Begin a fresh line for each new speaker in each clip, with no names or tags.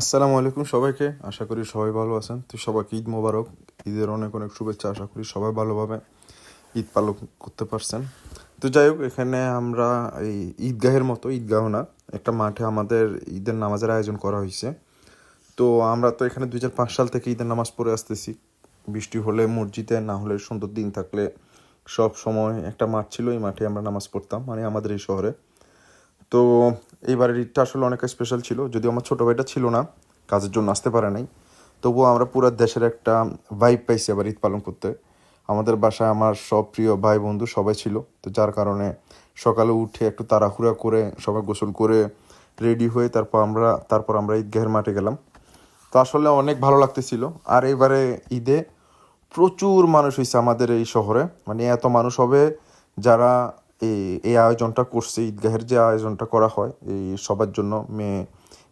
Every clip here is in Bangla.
আসসালামু আলাইকুম সবাইকে। আশা করি সবাই ভালো আছেন। তো সবাইকে ঈদ মোবারক। ঈদের অনেক অনেক শুভেচ্ছা। আশা করি সবাই ভালোভাবে ঈদ পালন করতে পারছেন। তো যাই হোক, এখানে আমরা এই ঈদগাহের মতো, ঈদগাহ না, একটা মাঠে আমাদের ঈদের নামাজের আয়োজন করা হয়েছে। তো আমরা তো এখানে দু হাজার পাঁচ সাল থেকে ঈদের নামাজ পড়ে আসতেছি। বৃষ্টি হলে, মসজিদে, না হলে সুন্দর দিন থাকলে সব সময় একটা মাঠ ছিল, এই মাঠে আমরা নামাজ পড়তাম মানে আমাদের এই শহরে। তো এইবারের ঈদটা আসলে অনেক স্পেশাল ছিল। যদিও আমার ছোটো ভাইটা ছিল না, কাজের জন্য আসতে পারে নাই। তবুও আমরা পুরো দেশের একটা ভাইব পাইছি আবার ঈদ পালন করতে। আমাদের বাসায় আমার সব প্রিয় ভাই বন্ধু সবাই ছিল। তো যার কারণে সকালে উঠে একটু তাড়াহুড়া করে সবাই গোসল করে রেডি হয়ে তারপর আমরা তারপর আমরা ঈদগাহের মাঠে গেলাম। তো আসলে অনেক ভালো লাগতেছিল। আর এবারে ঈদে প্রচুর মানুষ হয়েছে আমাদের এই শহরে। মানে এত মানুষ হবে যারা এই এই আয়োজনটা করছে, ঈদগাহের যে আয়োজনটা করা হয়, এই সবার জন্য, মেয়ে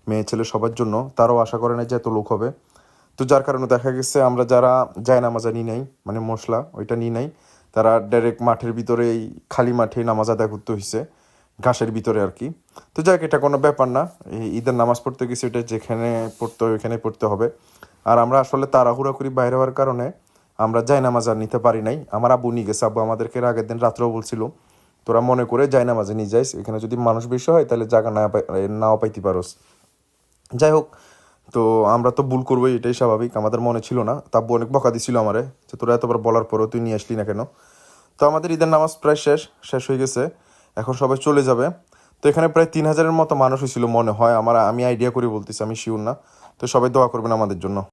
মেয়ে ছেলে সবার জন্য, তারাও আশা করে না যে এত লোক হবে। তো যার কারণে দেখা গেছে, আমরা যারা যায় নামাজা নিই নাই মানে মশলা, ওইটা নিই নাই, তারা ডাইরেক্ট মাঠের ভিতরে এই খালি মাঠে নামাজ আদায় করতে হয়েছে ঘাসের ভিতরে আর কি। তো যাক, এটা কোনো ব্যাপার না, এই ঈদের নামাজ পড়তে গেছি এটা যেখানে পড়তে হয় ওইখানে পড়তে হবে। আর আমরা আসলে তাড়াহুড়া করি বাইরে হওয়ার কারণে, আমরা যাই নামাজ আর নিতে পারি নাই। আমার আব্বু নিয়ে গেছে, আব্বু আমাদেরকে আগের দিন রাত্রেও বলছিল তোরা মনে করে যাই না মাঝে নিয়ে যাইস, এখানে যদি মানুষ বেশি হয় তাহলে জায়গা না পাই- নাও পাইতে পারোস। যাই হোক, তো আমরা তো ভুল করবোই এটাই স্বাভাবিক, আমাদের মনে ছিল না। তাব্বু অনেক বকা দিছিল আমারে, যে তোরা এতবার বলার পরেও তুই নিয়ে আসলি না কেন? তো আমাদের ঈদের নামাজ প্রায় শেষ শেষ হয়ে গেছে। এখন সবাই চলে যাবে। তো এখানে প্রায় তিন হাজারের মতো মানুষ হয়েছিল মনে হয়, আমার আমি আইডিয়া করে বলতেছি, আমি শিওর না। তো সবাই দোয়া করবেন আমাদের জন্য।